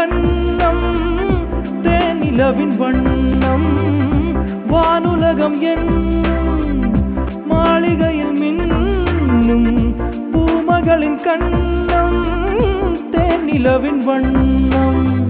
கண்ணம் தேனிலவின் வண்ணம் வானுலகம் என்னும் மாளிகையில் மின்னும் பூமகளின் கண்ணம் தேனிலவின் வண்ணம்.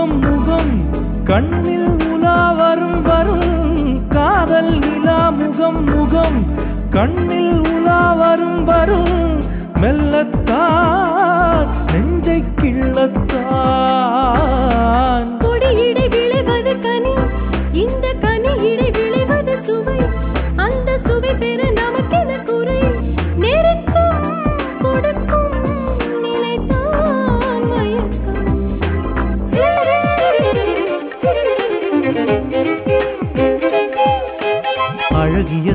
முகம் முகம் கண்ணில் உலா வரும் வரும். காதல் நிலா முகம் முகம் கண்ணில்